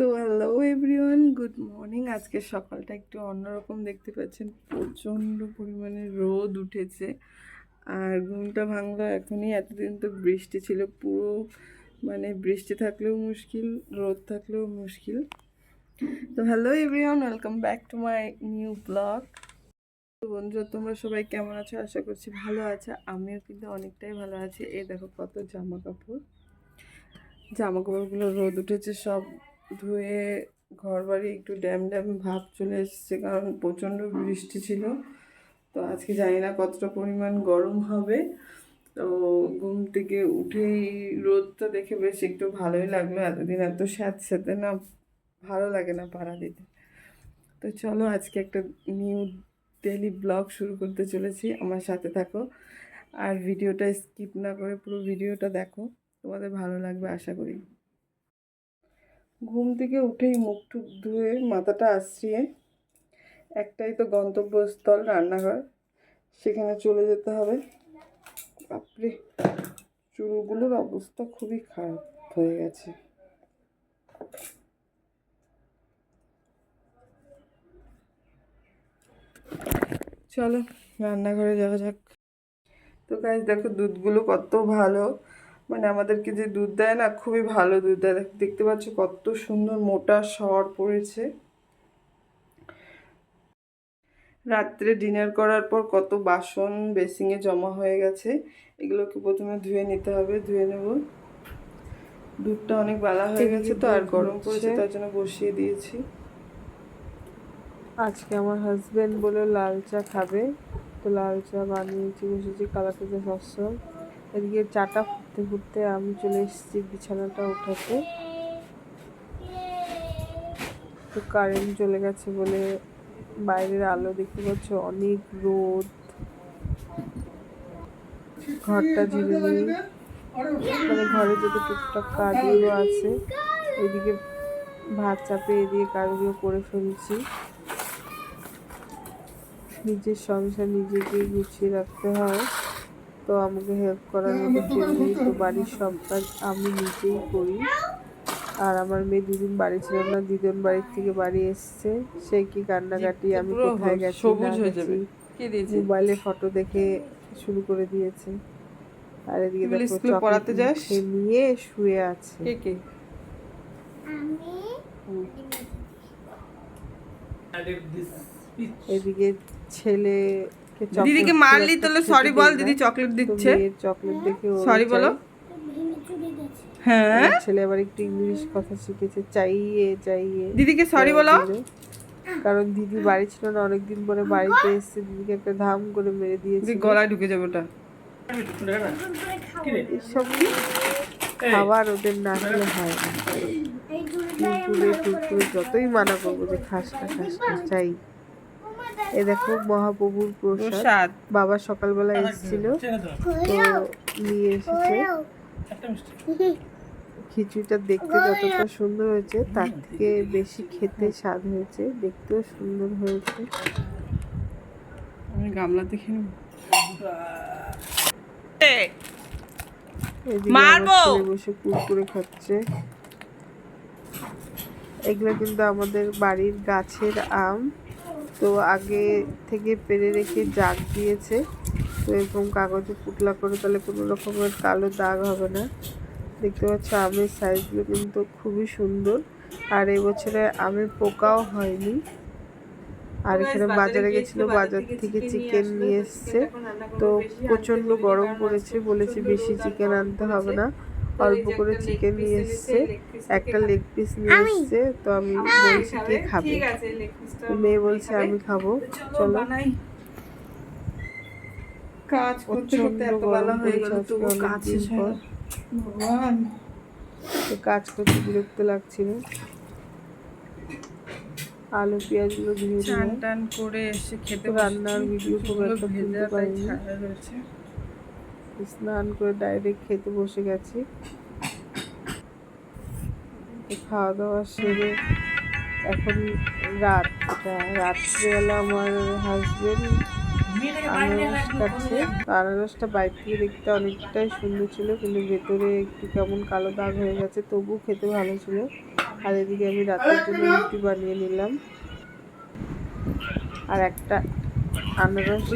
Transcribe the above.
So hello everyone good morning আজকে সকালটা একটু অন্যরকম দেখতে পাচ্ছেন। প্রচণ্ড পরিমাণে রোদ উঠেছে আর ঘুমটা ভাঙলো এখনই। এতদিন তো বৃষ্টি ছিল, পুরো মানে বৃষ্টি থাকলেও মুশকিল, রোদ থাকলেও মুশকিল। তো hello everyone welcome back to my new blog তো বন্ধুরা, তোমরা সবাই কেমন আছো? আশা করছি ভালো আছে। আমিও কিন্তু অনেকটাই ভালো আছি। এই দেখো কত জামা কাপড়। জামা কাপড়গুলো রোদ উঠেছে, সব ধুয়ে ঘর বাড়ি একটু ড্যাম ড্যাম ভাব চলে এসেছে কারণ প্রচণ্ড বৃষ্টি ছিল। তো আজকে জানি না কতটা পরিমাণ গরম হবে। তো ঘুম থেকে উঠেই রোদটা দেখে বেশ একটু ভালোই লাগল। এতদিন এত স্যাঁত স্যাঁতে না, ভালো লাগে না পাড়া দিতে। তো চলো আজকে একটা নিউ ডেলি ব্লগ শুরু করতে চলেছি। আমার সাথে থাকো আর ভিডিওটা স্কিপ না করে পুরো ভিডিওটা দেখো। তোমাদের ভালো লাগবে আশা করি। ঘুম থেকে উঠেই মুখ টুক ধুয়ে মাথাটা আশ্রিয়ে একটাই তো গন্তব্যস্থল রান্নাঘর, সেখানে চলে যেতে হবে। বাপরে, চুলগুলোর অবস্থা খুবই খারাপ হয়ে গেছে। চলো, রান্নাঘরে যাওয়া যাক। তো গাছ দেখো দুধগুলো কত ভালো। মানে আমাদেরকে যে দুধ দেয় না খুবই ভালো দুধ দেয়। দেখ- দেখতে পাচ্ছ কত সুন্দর মোটা সর পড়েছে। রাত্রে ডিনার করার পর কত বাসন বেসিংয়ে জমা হয়ে গেছে। এগুলোকে প্রথমে ধুয়ে নিতে হবে ধুয়ে নেব। দুধটা অনেক বেলা হয়ে গেছে তো আর গরম পড়েছে তার জন্য বসিয়ে দিয়েছি। আজকে আমার হাজবেন্ড বলে লাল চা খাবে। তো লাল চা বানিয়েছি বসেছি কালাতে চা সবসময় এদিকে চাটা ফুটতে ফুটতে আমি চলে এসেছি বিছানাটা উঠাতে তো কারেন্ট চলে গেছে বলে বাইরের আলো দেখতে পাচ্ছ, অনেক রোদ। ঘরটা ঝিলিমিলি মানে ঘরে যত টুকটাক কাজগুলো আছে, এদিকে ভাত চাপে এদিকে কাজগুলো করে ফেলছি। নিজের সংসার নিজেকে গুছিয়ে রাখতে হয়। তো আমাকে হেল্প করার মতো কেউ নেই তো বাড়ির সব কাজ আমি নিজেই করি। আর আমার মেয়ে দুদিন বাড়ি ছিল না দুজন বাড়ির থেকে বাড়ি এসছে। সে কি কান্নাকাটি আমি কোথায় গেছি হয়ে মোবাইলে ফটো দেখে শুরু করে দিয়েছে। আর এদিকে দেখো পড়াতে যাস? মুখে নিয়ে শুয়ে আছে। কে কে? এদিকে ছেলেকে দিদিকে মারলি তাহলে সরি বল দিদি চকলেট দিচ্ছে। চকলেট দেখে সরি বলো। হ্যাঁ? ছেলে আবার একটু ইংলিশ কথা শিখেছে চাইয়ে চাইয়ে। দিদিকে সরি বলো। কারণ দিদি বাড়ি ছিল না অনেকদিন পরে বাড়িতে এসেছে দিদিকে একটা ধাম করে মেরে দিয়েছে গলায় ঢুকে যাবে ওটা। এসব খাবার ওদের না খেলে হয় না। যতই মানা করব যে খাস না খাস না চাই। এ দেখো মহাপ্রভুর প্রসাদ। বাবা সকালবেলা এসেছিল। তো নিয়ে এসেছে। খিচুড়িটা দেখতে যতটা সুন্দর হয়েছে তার থেকে বেশি খেতে স্বাদ হয়েছে। দেখতেও সুন্দর হয়েছে। আমি গামলা দেখে মারবো। বসে কুরকুরে খাচ্ছে। এগুলো কিন্তু আমাদের বাড়ির গাছের আম। তো আগে থেকে পেরে রেখে জাগ দিয়েছে। তো এরকম কাগজে পুটলা করে তাহলে কোনো রকমের কালো দাগ হবে না। দেখতে পাচ্ছ আমের সাইজগুলো কিন্তু খুবই সুন্দর। আর এবছরে আমের পোকাও হয়নি। আর এখানে বাজারে গেছিল বাজার থেকে চিকেন নিয়ে এসছে। তো প্রচণ্ড গরম পড়েছে বলেছে বেশি চিকেন আনতে হবে না। অল্প করে চিকেন নিয়ে এসছে একটা লেগ পিস নিয়ে এসছে তো আমি বলছি কে খাবে? মেয়ে বলছে আমি খাব চলো কাজ করতে করতে এত বেলা হয়ে গেল তবু কাজ শেষ হয় ভগবান। তো কাজ করতে বিরক্ত লাগছিল আলু পেঁয়াজগুলো ধুয়ে টান করে এসে খেতে রান্নার ভিডিও খুব একটা ভেজা তুলতে স্নান করে ডাইরেক্ট খেতে বসে গেছি। খাওয়া দাওয়া সেরে এখন রাত। এটা রাত্রিবেলা আমার হাজবেন্ড আনারস আনারসটা বাইরে থেকে দেখতে অনেকটাই সুন্দর ছিল, কিন্তু ভেতরে একটু কেমন কালো দাগ হয়ে গেছে তবু খেতে ভালো ছিল। আর এদিকে আমি রাতের জন্য রুটি বানিয়ে নিলাম। আর একটা আনারস